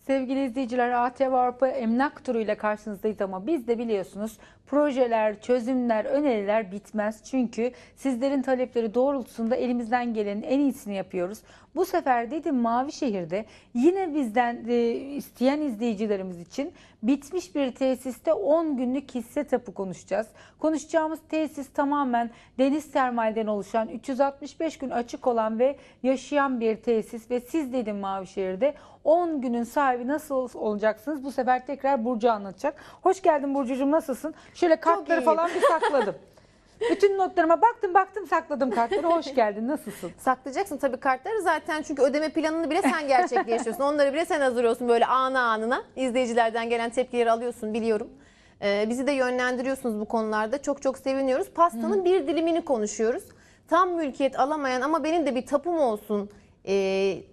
Sevgili izleyiciler ATV Avrupa Emlak Turu ile karşınızdayız ama biz de biliyorsunuz projeler, çözümler, öneriler bitmez. Çünkü sizlerin talepleri doğrultusunda elimizden gelenin en iyisini yapıyoruz. Bu sefer dedim Mavişehir'de yine bizden e, isteyen izleyicilerimiz için bitmiş bir tesiste 10 günlük hisse tapu konuşacağız. Konuşacağımız tesis tamamen deniz termalden oluşan 365 gün açık olan ve yaşayan bir tesis ve siz dedim Mavişehir'de 10 günün sahibi nasıl olacaksınız? Bu sefer tekrar Burcu anlatacak. Hoş geldin Burcucuğum nasılsın? Şöyle kartları falan bir sakladım. Bütün notlarıma baktım baktım sakladım kartları. Hoş geldin nasılsın? Saklayacaksın tabii kartları zaten çünkü ödeme planını bile sen gerçekleştiriyorsun. Onları bile sen hazırlıyorsun böyle anı anına. İzleyicilerden gelen tepkileri alıyorsun biliyorum. Ee, bizi de yönlendiriyorsunuz bu konularda. Çok çok seviniyoruz. Pastanın bir dilimini konuşuyoruz. Tam mülkiyet alamayan ama benim de bir tapum olsun e,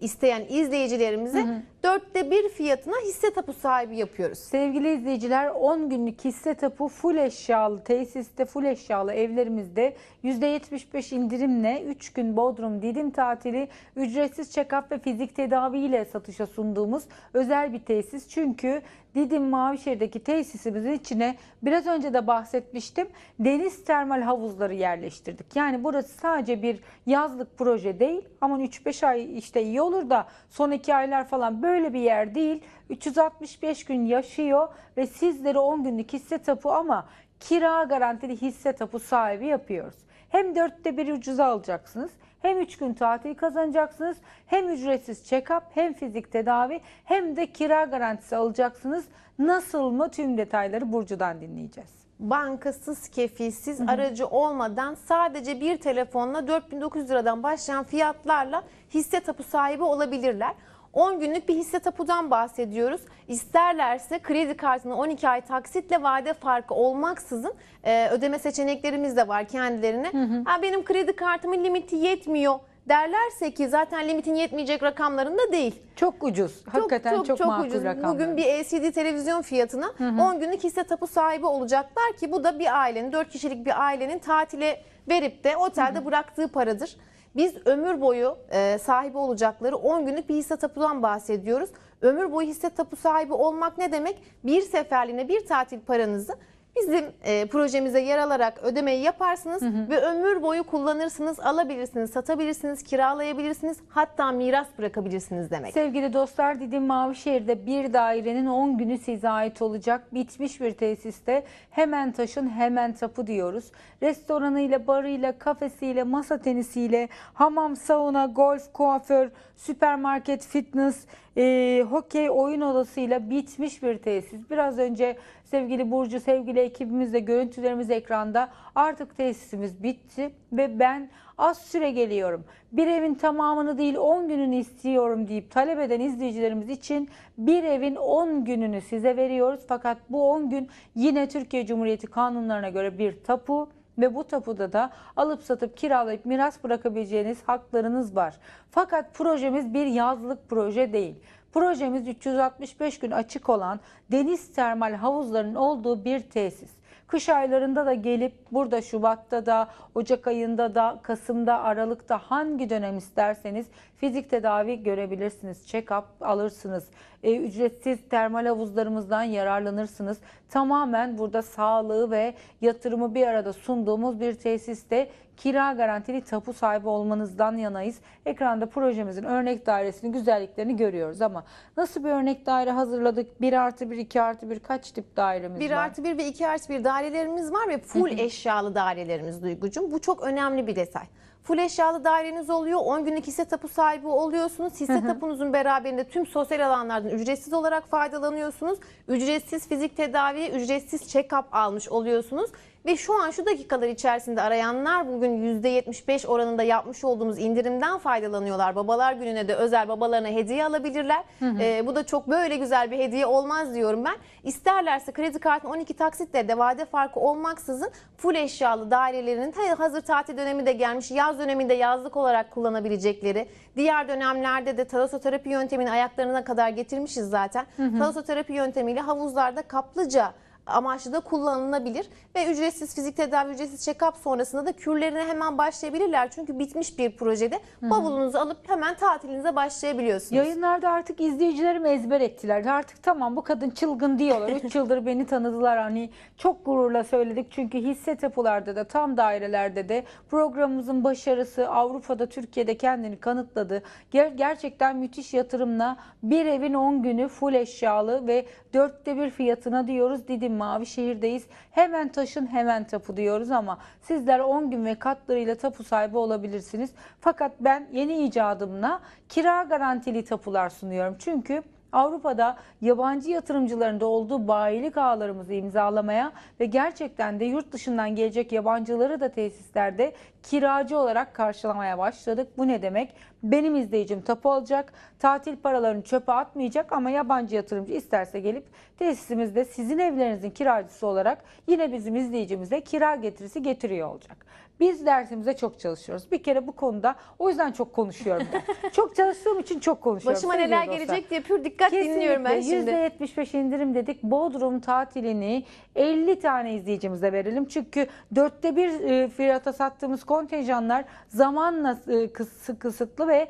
isteyen izleyicilerimize dörtte bir fiyatına hisse tapu sahibi yapıyoruz. Sevgili izleyiciler 10 günlük hisse tapu full eşyalı tesiste full eşyalı evlerimizde %75 indirimle 3 gün Bodrum Didim tatili ücretsiz check-up ve fizik tedavi ile satışa sunduğumuz özel bir tesis. Çünkü Didim Mavişehir'deki tesisimizin içine biraz önce de bahsetmiştim deniz termal havuzları yerleştirdik. Yani burası sadece bir yazlık proje değil ama 3-5 ay işte iyi olur da son 2 aylar falan böyle bir yer değil. 365 gün yaşıyor ve sizlere 10 günlük hisse tapu ama kira garantili hisse tapu sahibi yapıyoruz. Hem dörtte bir ucuza alacaksınız. Hem 3 gün tatil kazanacaksınız. Hem ücretsiz check-up hem fizik tedavi hem de kira garantisi alacaksınız. Nasıl mı tüm detayları Burcu'dan dinleyeceğiz. bankasız, kefilsiz, aracı olmadan sadece bir telefonla 4900 liradan başlayan fiyatlarla hisse tapu sahibi olabilirler. 10 günlük bir hisse tapudan bahsediyoruz. İsterlerse kredi kartını 12 ay taksitle vade farkı olmaksızın e, ödeme seçeneklerimiz de var kendilerine. Ha, benim kredi kartımın limiti yetmiyor derlerse ki zaten limitin yetmeyecek rakamlarında değil. Çok ucuz. Hakikaten çok, makul ucuz. rakamlar. Bugün bir LCD televizyon fiyatına 10 günlük hisse tapu sahibi olacaklar ki bu da bir ailenin 4 kişilik bir ailenin tatile verip de otelde bıraktığı paradır. Biz ömür boyu e, sahibi olacakları 10 günlük bir hisse tapudan bahsediyoruz. Ömür boyu hisse tapu sahibi olmak ne demek? Bir seferliğine bir tatil paranızı bizim e, projemize yer alarak ödemeyi yaparsınız ve ömür boyu kullanırsınız, alabilirsiniz, satabilirsiniz, kiralayabilirsiniz, hatta miras bırakabilirsiniz demek. Sevgili dostlar Didim Mavişehir'de bir dairenin 10 günü size ait olacak. Bitmiş bir tesiste hemen taşın hemen tapu diyoruz. Restoranıyla, barıyla, kafesiyle, masa tenisiyle, hamam, sauna, golf, kuaför, süpermarket, fitness, e, hokey oyun odasıyla bitmiş bir tesis. Biraz önce sevgili Burcu, sevgili ekibimizle görüntülerimiz ekranda artık tesisimiz bitti ve ben az süre geliyorum. Bir evin tamamını değil 10 gününü istiyorum deyip talep eden izleyicilerimiz için bir evin 10 gününü size veriyoruz. Fakat bu 10 gün yine Türkiye Cumhuriyeti kanunlarına göre bir tapu ve bu tapuda da alıp satıp kiralayıp miras bırakabileceğiniz haklarınız var. Fakat projemiz bir yazlık proje değil. Projemiz 365 gün açık olan deniz termal havuzlarının olduğu bir tesis. Kış aylarında da gelip burada Şubat'ta da, Ocak ayında da, Kasım'da, Aralık'ta hangi dönem isterseniz fizik tedavi görebilirsiniz. Check-up alırsınız. E, ücretsiz termal havuzlarımızdan yararlanırsınız. Tamamen burada sağlığı ve yatırımı bir arada sunduğumuz bir tesiste kira garantili tapu sahibi olmanızdan yanayız. Ekranda projemizin örnek dairesinin güzelliklerini görüyoruz ama nasıl bir örnek daire hazırladık? 1 artı 1, 2 artı 1 kaç tip dairemiz 1 var? artı 1 ve 2 artı 1 dairelerimiz var ve full eşyalı dairelerimiz Duygucuğum. Bu çok önemli bir detay. Full eşyalı daireniz oluyor. 10 günlük hisse tapu sahibi oluyorsunuz. Hisse tapunuzun beraberinde tüm sosyal alanlardan ücretsiz olarak faydalanıyorsunuz. Ücretsiz fizik tedavi, ücretsiz check-up almış oluyorsunuz. Ve şu an şu dakikalar içerisinde arayanlar bugün %75 oranında yapmış olduğumuz indirimden faydalanıyorlar. Babalar gününe de özel babalarına hediye alabilirler. Ee, bu da çok böyle güzel bir hediye olmaz diyorum ben. İsterlerse kredi kartının 12 taksitle de vade farkı olmaksızın full eşyalı dairelerinin hazır tatil dönemi de gelmiş. Yaz döneminde yazlık olarak kullanabilecekleri. Diğer dönemlerde de talasoterapi yöntemini ayaklarına kadar getirmişiz zaten. Talasoterapi yöntemiyle havuzlarda kaplıca amaçlı da kullanılabilir ve ücretsiz fizik tedavi, ücretsiz check-up sonrasında da kürlerine hemen başlayabilirler. Çünkü bitmiş bir projede bavulunuzu alıp hemen tatilinize başlayabiliyorsunuz. Yayınlarda artık izleyicilerim ezber ettiler. Artık tamam bu kadın çılgın diyorlar. 3 yıldır beni tanıdılar. Hani çok gururla söyledik. Çünkü hisse tapularda da tam dairelerde de programımızın başarısı Avrupa'da Türkiye'de kendini kanıtladı. Ger- gerçekten müthiş yatırımla bir evin 10 günü full eşyalı ve dörtte bir fiyatına diyoruz. Didim Mavişehir'deyiz. Hemen taşın hemen tapu diyoruz ama sizler 10 gün ve katlarıyla tapu sahibi olabilirsiniz. Fakat ben yeni icadımla kira garantili tapular sunuyorum. Çünkü Avrupa'da yabancı yatırımcıların da olduğu bayilik ağlarımızı imzalamaya ve gerçekten de yurt dışından gelecek yabancıları da tesislerde kiracı olarak karşılamaya başladık. Bu ne demek? Benim izleyicim tapu alacak, tatil paralarını çöpe atmayacak ama yabancı yatırımcı isterse gelip tesisimizde sizin evlerinizin kiracısı olarak yine bizim izleyicimize kira getirisi getiriyor olacak. Biz dersimize çok çalışıyoruz. Bir kere bu konuda o yüzden çok konuşuyorum ben. çok çalıştığım için çok konuşuyorum. Başıma sevgili neler dostlar. gelecek diye pür dikkat dinliyorum ben şimdi. %75 indirim dedik. Bodrum tatilini 50 tane izleyicimize verelim. Çünkü dörtte bir e, fiyata sattığımız kontenjanlar zamanla e, kıs- kısıtlı ve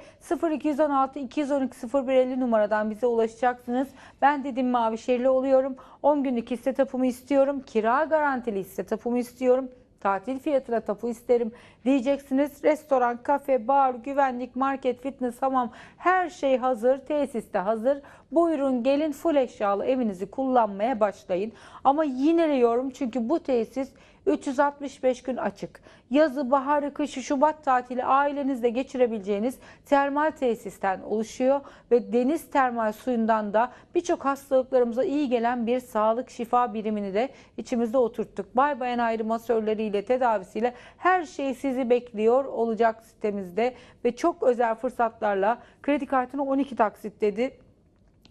0216 212 0150 numaradan bize ulaşacaksınız. Ben dedim Mavişehirli oluyorum. 10 günlük hisse tapumu istiyorum. Kira garantili hisse tapumu istiyorum. Tatil fiyatına tapu isterim diyeceksiniz. Restoran, kafe, bar, güvenlik, market, fitness, hamam her şey hazır. Tesiste hazır. Buyurun gelin full eşyalı evinizi kullanmaya başlayın. Ama yineliyorum çünkü bu tesis 365 gün açık. Yazı, baharı, kışı, Şubat tatili ailenizle geçirebileceğiniz termal tesisten oluşuyor ve deniz termal suyundan da birçok hastalıklarımıza iyi gelen bir sağlık şifa birimini de içimizde oturttuk. Bay bayan ayrı masörleriyle, tedavisiyle her şey sizi bekliyor olacak sitemizde ve çok özel fırsatlarla kredi kartını 12 taksit dedi.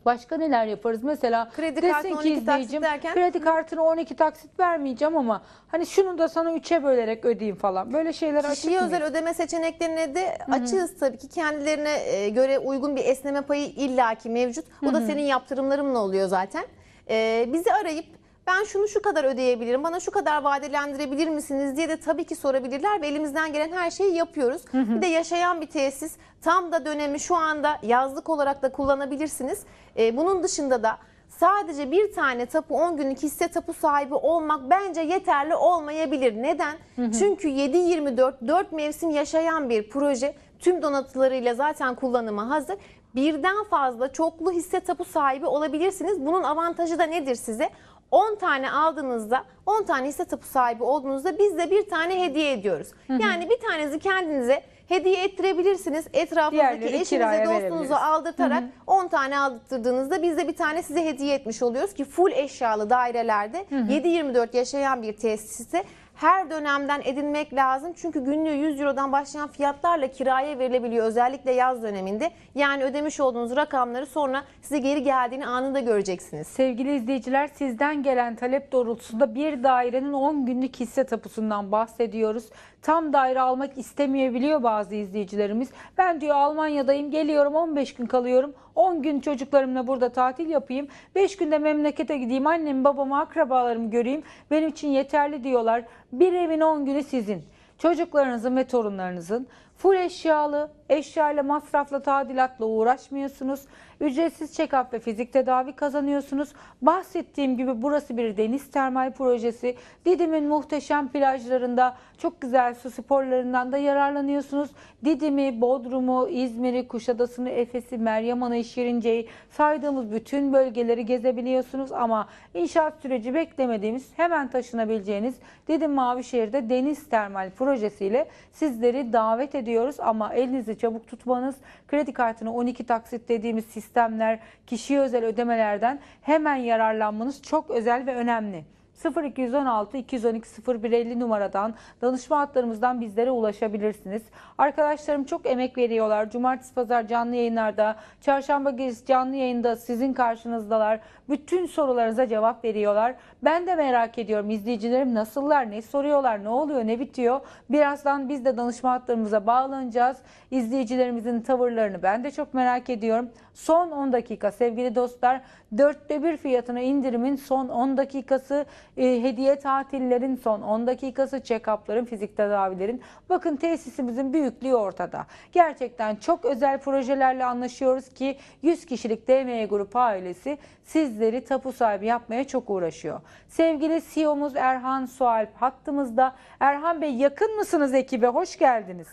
Başka neler yaparız? Mesela Kredi desin ki 12 taksit izleyicim, derken? kredi kartını 12 taksit vermeyeceğim ama hani şunu da sana 3'e bölerek ödeyeyim falan. Böyle şeyler açık Kişiye özel ödeme seçeneklerine de açığız tabii ki. Kendilerine e, göre uygun bir esneme payı illaki mevcut. O da senin yaptırımlarınla oluyor zaten. E, bizi arayıp ben şunu şu kadar ödeyebilirim, bana şu kadar vadelendirebilir misiniz diye de tabii ki sorabilirler ve elimizden gelen her şeyi yapıyoruz. Bir de yaşayan bir tesis tam da dönemi şu anda yazlık olarak da kullanabilirsiniz. E, bunun dışında da Sadece bir tane tapu 10 günlük hisse tapu sahibi olmak bence yeterli olmayabilir. Neden? Çünkü 7-24 4 mevsim yaşayan bir proje tüm donatılarıyla zaten kullanıma hazır. Birden fazla çoklu hisse tapu sahibi olabilirsiniz. Bunun avantajı da nedir size? 10 tane aldığınızda 10 tane hisse tapu sahibi olduğunuzda biz de bir tane hediye ediyoruz. Yani bir tanenizi kendinize hediye ettirebilirsiniz. Etrafınızdaki Diğerleri eşinize, kiraya dostunuza verebiliriz. aldırtarak 10 tane aldırdığınızda biz de bir tane size hediye etmiş oluyoruz ki full eşyalı dairelerde 7-24 yaşayan bir tesiste her dönemden edinmek lazım. Çünkü günlüğü 100 Euro'dan başlayan fiyatlarla kiraya verilebiliyor özellikle yaz döneminde. Yani ödemiş olduğunuz rakamları sonra size geri geldiğini anında göreceksiniz. Sevgili izleyiciler sizden gelen talep doğrultusunda bir dairenin 10 günlük hisse tapusundan bahsediyoruz. Tam daire almak istemeyebiliyor bazı izleyicilerimiz. Ben diyor Almanya'dayım geliyorum 15 gün kalıyorum. 10 gün çocuklarımla burada tatil yapayım. 5 günde memlekete gideyim annemi babamı akrabalarımı göreyim. Benim için yeterli diyorlar. Bir evin 10 günü sizin. Çocuklarınızın ve torunlarınızın full eşyalı, eşyayla masrafla tadilatla uğraşmıyorsunuz. Ücretsiz check-up ve fizik tedavi kazanıyorsunuz. Bahsettiğim gibi burası bir deniz termal projesi. Didim'in muhteşem plajlarında çok güzel su sporlarından da yararlanıyorsunuz. Didim'i, Bodrum'u, İzmir'i, Kuşadası'nı, Efes'i, Meryem Ana'yı, Şirince'yi saydığımız bütün bölgeleri gezebiliyorsunuz. Ama inşaat süreci beklemediğimiz hemen taşınabileceğiniz Didim Mavişehir'de deniz termal projesiyle sizleri davet ediyoruz. Ama elinizi çabuk tutmanız, kredi kartını 12 taksit dediğimiz sistemler, kişiye özel ödemelerden hemen yararlanmanız çok özel ve önemli. 0216 212 0150 numaradan danışma hatlarımızdan bizlere ulaşabilirsiniz. Arkadaşlarım çok emek veriyorlar. Cumartesi pazar canlı yayınlarda, çarşamba gecesi canlı yayında sizin karşınızdalar. Bütün sorularınıza cevap veriyorlar. Ben de merak ediyorum izleyicilerim nasıllar, ne soruyorlar, ne oluyor, ne bitiyor. Birazdan biz de danışma hatlarımıza bağlanacağız. İzleyicilerimizin tavırlarını ben de çok merak ediyorum. Son 10 dakika sevgili dostlar. Dörtte bir fiyatına indirimin son 10 dakikası, e, hediye tatillerin son 10 dakikası, check-up'ların, fizik tedavilerin. Bakın tesisimizin büyüklüğü ortada. Gerçekten çok özel projelerle anlaşıyoruz ki 100 kişilik DME Grup ailesi sizleri tapu sahibi yapmaya çok uğraşıyor. Sevgili CEO'muz Erhan Sualp hattımızda. Erhan Bey yakın mısınız ekibe? Hoş geldiniz.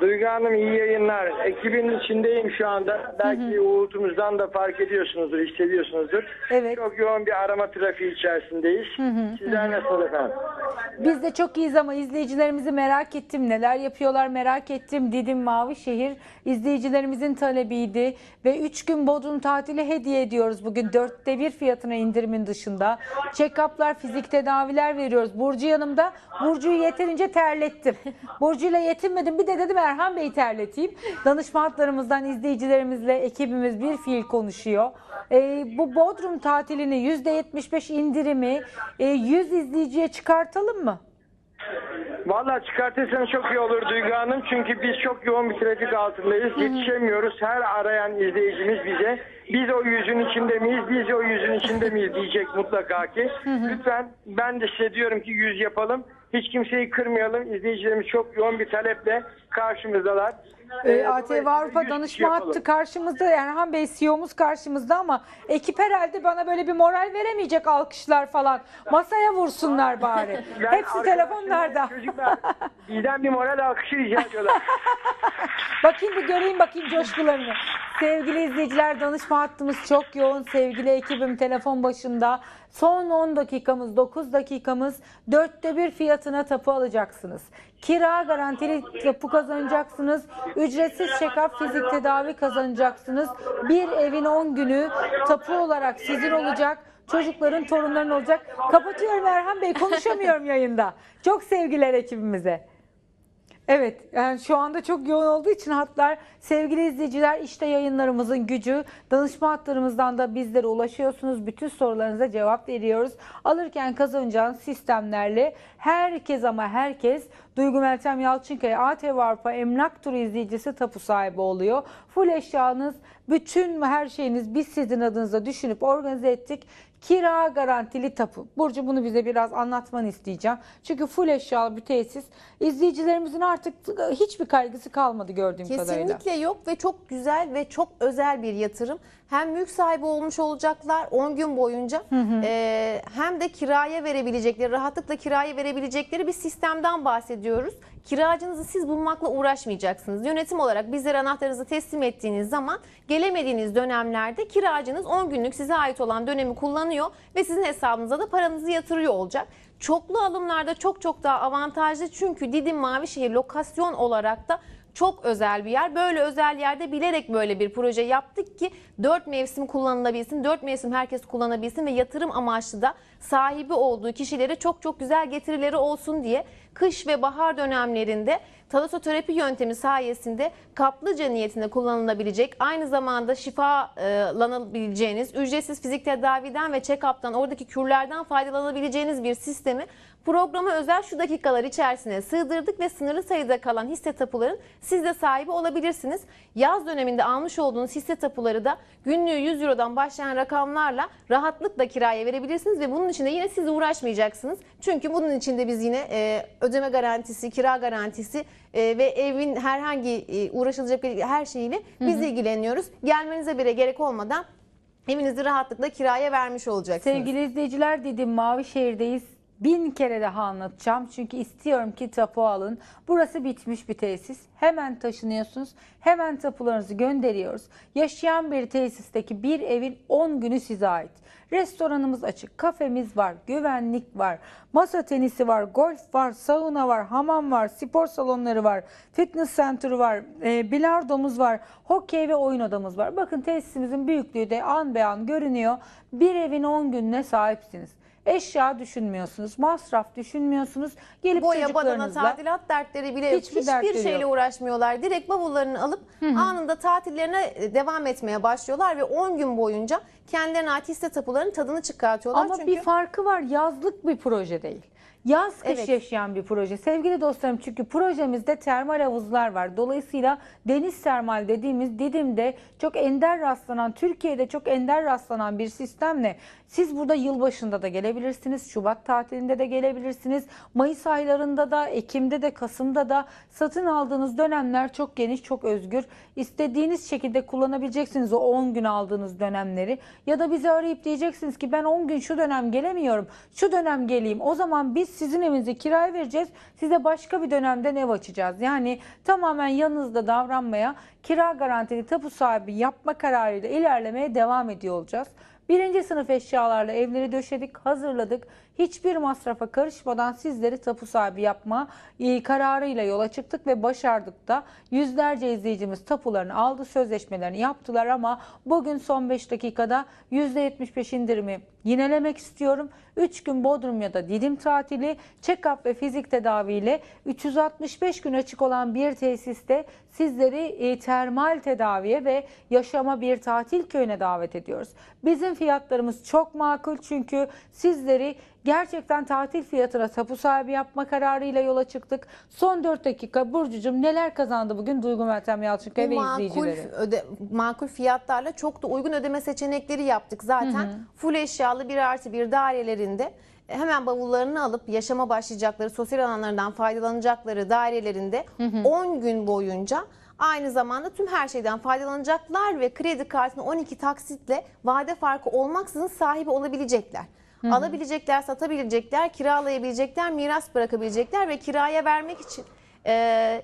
Duygu Hanım iyi yayınlar. Ekibin içindeyim şu anda. Belki uğultumuzdan da fark ediyorsunuzdur, hissediyorsunuzdur. Evet. Çok yoğun bir arama trafiği içerisindeyiz. Sizler nasılsınız efendim? Biz de çok iyiyiz ama izleyicilerimizi merak ettim. Neler yapıyorlar merak ettim. Didim Mavişehir izleyicilerimizin talebiydi. Ve 3 gün Bodrum tatili hediye ediyoruz bugün. Dörtte bir fiyatına indirimin dışında. Check-up'lar, fizik tedaviler veriyoruz. Burcu yanımda. Burcu'yu yeterince terlettim. Burcu'yla yetinmedim. Bir de dedim Erhan Bey'i terleteyim. Danışma hatlarımızdan izleyicilerimizle ekibimiz bir fiil konuşuyor. Ee, bu Bodrum tatilini %75 indirimi e, 100 izleyiciye çıkartalım mı? Vallahi çıkartırsanız çok iyi olur Duygu Hanım. Çünkü biz çok yoğun bir trafik altındayız. Yetişemiyoruz. Her arayan izleyicimiz bize biz o yüzün içinde miyiz, biz o yüzün içinde miyiz diyecek mutlaka ki. Lütfen ben de size diyorum ki yüz yapalım. Hiç kimseyi kırmayalım. İzleyicilerimiz çok yoğun bir taleple karşımızdalar. Ee, Ee, ATV Avrupa 100 danışma hattı karşımızda Erhan Bey CEO'muz karşımızda ama ekip herhalde bana böyle bir moral veremeyecek alkışlar falan. Masaya vursunlar bari. Ben Hepsi telefonlarda. Çocuklar bizden bir moral alkışı rica ediyorlar. Bakayım bir göreyim bakayım coşkularını. Sevgili izleyiciler danışma hattımız çok yoğun. Sevgili ekibim telefon başında. Son 10 dakikamız, 9 dakikamız. Dörtte bir fiyatına tapu alacaksınız. Kira garantili tapu kazanacaksınız. Ücretsiz check-up fizik tedavi kazanacaksınız. Bir evin 10 günü tapu olarak sizin olacak. Çocukların, torunların olacak. Kapatıyorum Erhan Bey. Konuşamıyorum yayında. Çok sevgiler ekibimize. Evet, yani şu anda çok yoğun olduğu için hatlar sevgili izleyiciler işte yayınlarımızın gücü. Danışma hatlarımızdan da bizlere ulaşıyorsunuz. Bütün sorularınıza cevap veriyoruz. Alırken kazanacağınız sistemlerle herkes ama herkes Duygu Meltem Yalçınkaya ATV Avrupa Emlak Turu izleyicisi tapu sahibi oluyor. Full eşyanız, bütün her şeyiniz biz sizin adınıza düşünüp organize ettik. Kira garantili tapu. Burcu bunu bize biraz anlatmanı isteyeceğim. Çünkü full eşyalı bir tesis. İzleyicilerimizin artık hiçbir kaygısı kalmadı gördüğüm kadarıyla. Kesinlikle yok ve çok güzel ve çok özel bir yatırım. Hem mülk sahibi olmuş olacaklar 10 gün boyunca e, hem de kiraya verebilecekleri, rahatlıkla kiraya verebilecekleri bir sistemden bahsediyoruz. Kiracınızı siz bulmakla uğraşmayacaksınız. Yönetim olarak bizlere anahtarınızı teslim ettiğiniz zaman gelemediğiniz dönemlerde kiracınız 10 günlük size ait olan dönemi kullanıyor ve sizin hesabınıza da paranızı yatırıyor olacak. Çoklu alımlarda çok çok daha avantajlı çünkü Didim Mavişehir lokasyon olarak da çok özel bir yer. Böyle özel yerde bilerek böyle bir proje yaptık ki 4 mevsim kullanılabilsin, 4 mevsim herkes kullanabilsin ve yatırım amaçlı da sahibi olduğu kişilere çok çok güzel getirileri olsun diye kış ve bahar dönemlerinde talasoterapi yöntemi sayesinde kaplıca niyetinde kullanılabilecek, aynı zamanda şifalanabileceğiniz, ücretsiz fizik tedaviden ve check-up'tan, oradaki kürlerden faydalanabileceğiniz bir sistemi programa özel şu dakikalar içerisine sığdırdık ve sınırlı sayıda kalan hisse tapuların siz de sahibi olabilirsiniz. Yaz döneminde almış olduğunuz hisse tapuları da günlüğü 100 Euro'dan başlayan rakamlarla rahatlıkla kiraya verebilirsiniz ve bunun için de yine siz uğraşmayacaksınız. Çünkü bunun için de biz yine e, ödeme garantisi, kira garantisi e, ve evin herhangi e, uğraşılacak bir- her şeyiyle biz ilgileniyoruz. Gelmenize bile gerek olmadan evinizi rahatlıkla kiraya vermiş olacaksınız. Sevgili izleyiciler dedim Mavişehir'deyiz. Bin kere daha anlatacağım. Çünkü istiyorum ki tapu alın. Burası bitmiş bir tesis. Hemen taşınıyorsunuz. Hemen tapularınızı gönderiyoruz. Yaşayan bir tesisteki bir evin 10 günü size ait. Restoranımız açık, kafemiz var, güvenlik var, masa tenisi var, golf var, sauna var, hamam var, spor salonları var, fitness center var, e, bilardomuz var, hokey ve oyun odamız var. Bakın tesisimizin büyüklüğü de an be an görünüyor. Bir evin 10 gününe sahipsiniz. Eşya düşünmüyorsunuz, masraf düşünmüyorsunuz. Gelip Boya, badana, çocuklarınızla tadilat dertleri bile yok. Hiçbir Hiçbir, dertleri şeyle yok. uğraşmıyorlar. Direkt bavullarını alıp anında tatillerine e, devam etmeye başlıyorlar ve 10 gün boyunca kendilerine ait hisse tapularının tadını çıkartıyorlar. Ama Çünkü bir farkı var. Yazlık bir proje değil. Yaz kış Evet. yaşayan bir proje. Sevgili dostlarım çünkü projemizde termal havuzlar var. Dolayısıyla deniz termal dediğimiz Didim'de çok ender rastlanan, Türkiye'de çok ender rastlanan bir sistemle siz burada yılbaşında da gelebilirsiniz. Şubat tatilinde de gelebilirsiniz. Mayıs aylarında da, Ekim'de de, Kasım'da da satın aldığınız dönemler çok geniş, çok özgür. İstediğiniz şekilde kullanabileceksiniz o 10 gün aldığınız dönemleri. Ya da bizi arayıp diyeceksiniz ki ben 10 gün şu dönem gelemiyorum. Şu dönem geleyim. O zaman biz sizin evinizi kiraya vereceğiz. Size başka bir dönemden ev açacağız. Yani tamamen yanınızda davranmaya, kira garantili tapu sahibi yapma kararıyla ilerlemeye devam ediyor olacağız. Birinci sınıf eşyalarla evleri döşedik, hazırladık. Hiçbir masrafa karışmadan sizleri tapu sahibi yapma e, kararıyla yola çıktık ve başardık da. Yüzlerce izleyicimiz tapularını aldı, sözleşmelerini yaptılar ama bugün son 5 dakikada %75 indirimi yinelemek istiyorum. 3 gün Bodrum ya da Didim tatili, check-up ve fizik tedaviyle 365 gün açık olan bir tesiste sizleri e, termal tedaviye ve yaşama bir tatil köyüne davet ediyoruz. Bizim fiyatlarımız çok makul çünkü sizleri gerçekten tatil fiyatına tapu sahibi yapma kararıyla yola çıktık. Son 4 dakika Burcucuğum neler kazandı bugün Duygu Meltem Yalçınkaya ve makul, izleyicileri? öde, makul fiyatlarla çok da uygun ödeme seçenekleri yaptık zaten. Full eşyalı bir artı bir dairelerinde e, hemen bavullarını alıp yaşama başlayacakları, sosyal alanlardan faydalanacakları dairelerinde 10 gün boyunca aynı zamanda tüm her şeyden faydalanacaklar ve kredi kartını 12 taksitle vade farkı olmaksızın sahibi olabilecekler. Alabilecekler, satabilecekler, kiralayabilecekler, miras bırakabilecekler ve kiraya vermek için e,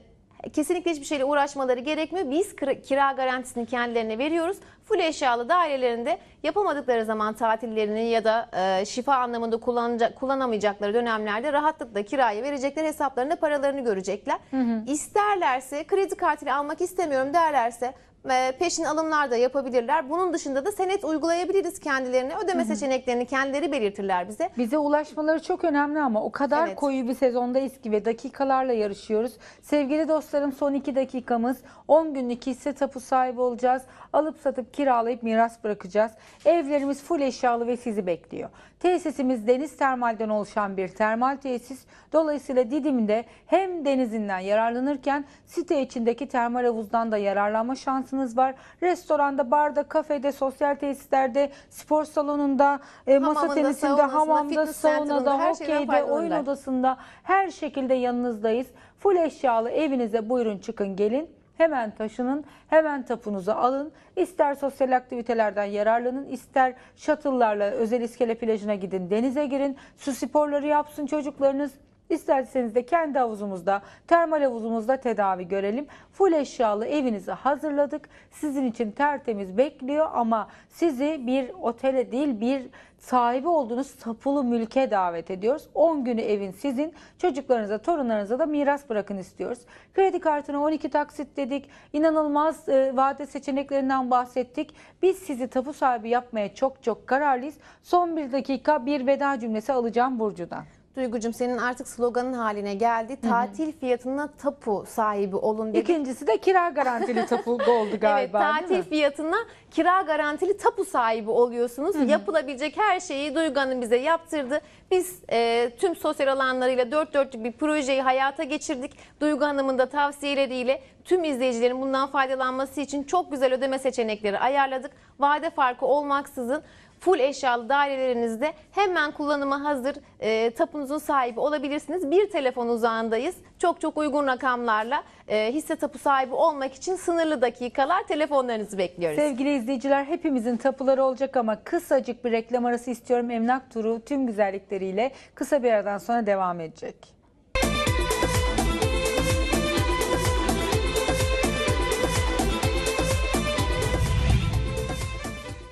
kesinlikle hiçbir şeyle uğraşmaları gerekmiyor. Biz kira garantisini kendilerine veriyoruz. Full eşyalı dairelerinde yapamadıkları zaman tatillerini ya da e, şifa anlamında kullanacak, kullanamayacakları dönemlerde rahatlıkla kiraya verecekler. Hesaplarında paralarını görecekler. İsterlerse kredi kartıyla almak istemiyorum derlerse e, peşin alımlar da yapabilirler. Bunun dışında da senet uygulayabiliriz kendilerine. Ödeme seçeneklerini kendileri belirtirler bize. Bize ulaşmaları çok önemli ama o kadar Evet. koyu bir sezondayız ki ve dakikalarla yarışıyoruz. Sevgili dostlarım son iki dakikamız 10 günlük hisse tapu sahibi olacağız. Alıp satıp kiralayıp miras bırakacağız. Evlerimiz full eşyalı ve sizi bekliyor. Tesisimiz deniz termalden oluşan bir termal tesis. Dolayısıyla Didim'de hem denizinden yararlanırken site içindeki termal havuzdan da yararlanma şansınız var. Restoranda, barda, kafede, sosyal tesislerde, spor salonunda, e, masa tenisinde, hamamda, saunada, hokeyde, oyun odasında her şekilde yanınızdayız. Full eşyalı evinize buyurun çıkın gelin. Hemen taşının, hemen tapunuzu alın. İster sosyal aktivitelerden yararlanın, ister shuttle'larla özel iskele plajına gidin, denize girin, su sporları yapsın çocuklarınız. İsterseniz de kendi havuzumuzda, termal havuzumuzda tedavi görelim. Full eşyalı evinizi hazırladık. Sizin için tertemiz bekliyor ama sizi bir otele değil bir sahibi olduğunuz tapulu mülke davet ediyoruz. 10 günü evin sizin. Çocuklarınıza, torunlarınıza da miras bırakın istiyoruz. Kredi kartına 12 taksit dedik. İnanılmaz e, vade seçeneklerinden bahsettik. Biz sizi tapu sahibi yapmaya çok çok kararlıyız. Son bir dakika bir veda cümlesi alacağım Burcu'dan. Duygucum senin artık sloganın haline geldi. Tatil fiyatına tapu sahibi olun dedik. İkincisi de kira garantili tapu oldu galiba evet, değil tatil mi? fiyatına kira garantili tapu sahibi oluyorsunuz. Yapılabilecek her şeyi Duygu Hanım bize yaptırdı. Biz e, tüm sosyal alanlarıyla dört dörtlük bir projeyi hayata geçirdik. Duygu Hanım'ın da tavsiyeleriyle tüm izleyicilerin bundan faydalanması için çok güzel ödeme seçenekleri ayarladık. Vade farkı olmaksızın full eşyalı dairelerinizde hemen kullanıma hazır e, tapunuzun sahibi olabilirsiniz. Bir telefon uzağındayız. Çok çok uygun rakamlarla e, hisse tapu sahibi olmak için sınırlı dakikalar telefonlarınızı bekliyoruz. Sevgili izleyiciler hepimizin tapuları olacak ama kısacık bir reklam arası istiyorum. Emlak turu tüm güzellikleriyle kısa bir aradan sonra devam edecek.